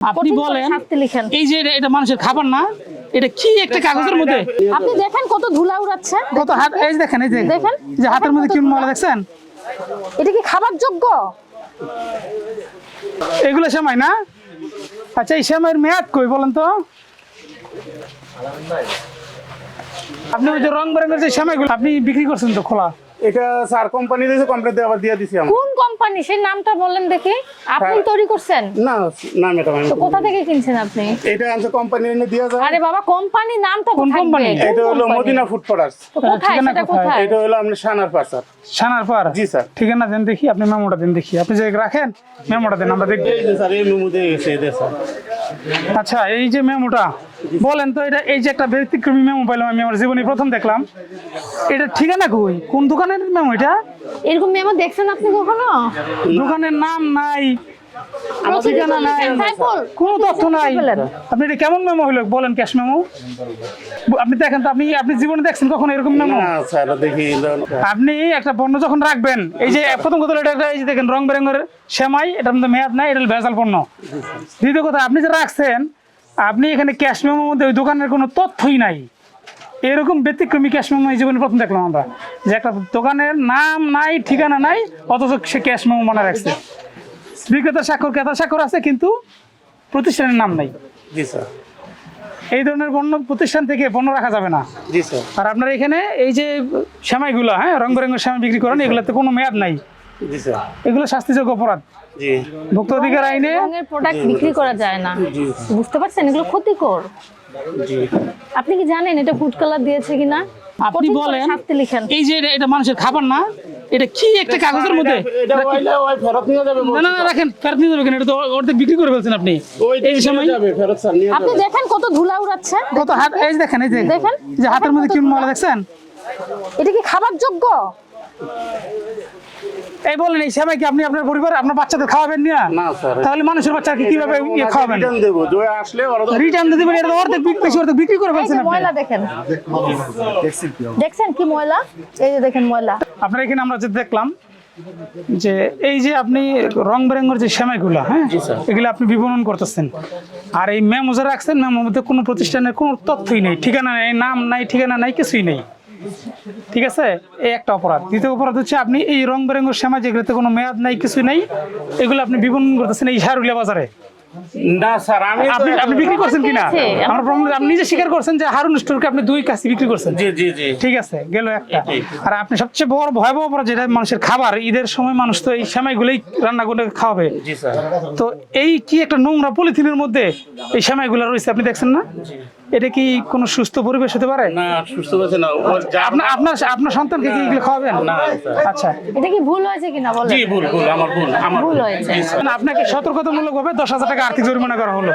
আপনি বলেন এই যে এটা- মানুষের খাবার না এটা কি একটা কাগজের মধ্যে? আপনি দেখেন কত ধুলা উড়াচ্ছে। কত হাত এই দেখেন এই দেখেন। যে হাতের মধ্যে কি ময়লা দেখছেন? এটা কি খাবার যোগ্য এগুলো সেমাই না? আচ্ছা এই সেমাইয়ের মেয়াদ কই বলেন তো? আপনি ওই যে রং বেরঙের যে সেমাইগুলো আপনি বিক্রি করছেন তো খোলা? এটা স্যার কোম্পানি দিয়েছে আবার দিয়ে দিছি আমরা। কোন কোম্পানি সেই নামটা বলেন দেখি। আপনি হ্যাঁ। তৈরি করছেন? না না ম্যাডাম আমি কোথা থেকে কিনছেন আপনি? এটা আনছে কোম্পানি এনে দিয়ে যায়। আরে বাবা কোম্পানি নামটা কোন কোন কোম্পানি? এটা হলো মদিনা ফুড প্রোডাক্টস তো কোথায়? ঠিকানা কোথায়? এটা হলো আপনার সানার পার স্যার। সানার পার জি স্যার। ঠিকানা দেন দেখি আপনি মেমোটা দেন দেখি। আপনি যে রাখেন মেমোটা দেন আমরা দেখি এই যে স্যার এই মেমো দিয়ে গেছে স্যার। আচ্ছা এই যে মেমোটা বলেন তো এটা এই যে একটা ব্যতিক্রমী মেমো পাইলাম আমি আমার জীবনে প্রথম দেখলাম। এটা ঠিকানা কই? কোন দোকানের মেমো এটা? এরকম মেমো দেখছেন আপনি কখনো? দোকানের নাম নাই ঠিকানা নাই। কোনো তথ্য নাই। আপনি এটা কেমন মেমো হলো বলেন ক্যাশ মেমো আপনি দেখেন তো আপনি আপনি জীবনে দেখছেন কখনো এরকম মেমো দেখি আপনি একটা পণ্য যখন রাখবেন এই যে প্রথম কথা এটা একটা এই যে দেখেন রং বেরঙের সেমাই এটার মধ্যে মেয়াদ নাই এটা ভেজাল পণ্য। দ্বিতীয় কথা আপনি যে রাখছেন আপনি এখানে ক্যাশ মেমোর মধ্যে ওই দোকানের কোনো তথ্যই নাই। এরকম ব্যতিক্রমী ক্যাশ মেমো এই জীবনে প্রথম দেখলাম আমরা। যে একটা দোকানের নাম নাই ঠিকানা নাই অথচ সে ক্যাশ মেমো মনে রাখছে। বিক্রেতা স্বাক্ষর ক্রেতা স্বাক্ষর আছে কিন্তু প্রতিষ্ঠানের নাম নাই। জি স্যার। এই ধরনের পণ্য প্রতিষ্ঠান থেকে পণ্য রাখা যাবে না। জি স্যার। আর আপনার এখানে এই যে সেমাইগুলো হ্যাঁ রং বেরঙের সেমাই বিক্রি করেন এগুলোতে কোনো মেয়াদ নাই। জি স্যার। এগুলো শাস্তিযোগ্য অপরাধ। জি। ভোক্তা অধিকার আইনে? রঙের প্রোডাক্ট বিক্রি করা যায় না। বুঝতে পারছেন? এগুলো ক্ষতিকর। আপনি কি জানেন এটা ফুড কালার দিয়েছে কিনা? আপনি বলেন। এই যে এটা- মানুষের খাবার না এটা কি একটা কাগজের মধ্যে? না না না রাখেন ফেরত নিয়ে যাবেন এটা তো অর্ধেক বিক্রি করে ফেলছেন আপনি। এই সময় যাবে ফেরত স্যার নিয়ে আপনি দেখেন কত ধুলা উড়াচ্ছে? কত হাত এই দেখেন এই যে দেখেন। যে হাতের মধ্যে কি ময়লা দেখছেন? এটা কি খাবার যোগ্য এই বলেন এই সেমাই কি আপনি আপনার পরিবার আপনার বাচ্চাদের খাওয়াবেন না? না স্যার। তাহলে মানুষের বাচ্চাকে কীভাবে ইয়ে খাওয়াবেন? রিটার্ন দেবো যে আসলে ওরা তো রিটার্ন দিতে পারি এটা অর্ধেক বিক্রি বেশি অর্ধেক বিক্রি করে ফেলছেন আপনি। ময়লা দেখেন। দেখছেন কি ময়লা? এই যে দেখেন ময়লা। আপনার এখানে আমরা যে দেখলাম যে এই যে আপনি রং বেরঙের যে সেমাইগুলো হ্যাঁ? এগুলো আপনি বিপণন করতেছেন। আর এই মেমো যে রাখছেন মেমোর মধ্যে কোনো প্রতিষ্ঠানের কোনো তথ্যই নেই ঠিকানা নেই নাম নাই ঠিকানা নাই কিছুই নেই। ঠিক আছে? এই একটা অপরাধ। দ্বিতীয় অপরাধ হচ্ছে আপনি এই রং বেরঙের সেমাই যেগুলোতে কোনো মেয়াদ নাই কিছুই নেই এগুলো আপনি বিপণন করতেছেন এই হারুলিয়া বাজারে। না স্যার আমি আপনি আপনি বিক্রি করছেন কিনা? আমার আমার আপনি নিজে স্বীকার করছেন যে হারুন স্টোরকে আপনি দুই কাছে বিক্রি করছেন। জি জি জি। ঠিক আছে গেল একটা। আর আপনি সবচেয়ে বড় ভয়াবহ অপরাধ যেটা মানুষের খাবার ঈদের সময় মানুষ তো এই সেমাইগুলোই রান্না করে খাওয়াবে। জি স্যার। তো এই কি একটা নোংরা পলিথিনের মধ্যে এই সেমাইগুলো রয়েছে আপনি দেখছেন না? এটা কি কোনো সুস্থ পরিবেশ হতে পারে? না সুস্থ না। আপনার আপনার আপনার সন্তানকে কি এগুলো খাওয়াবেন? না, আচ্ছা। এটা কি ভুল হয়েছে কিনা বলেন? জি ভুল ভুল আমার ভুল আমার ভুল হয়েছে। আপনাকে সতর্কতামূলক ভাবে দশ হাজার টাকা আর্থিক জরিমানা করা হলো।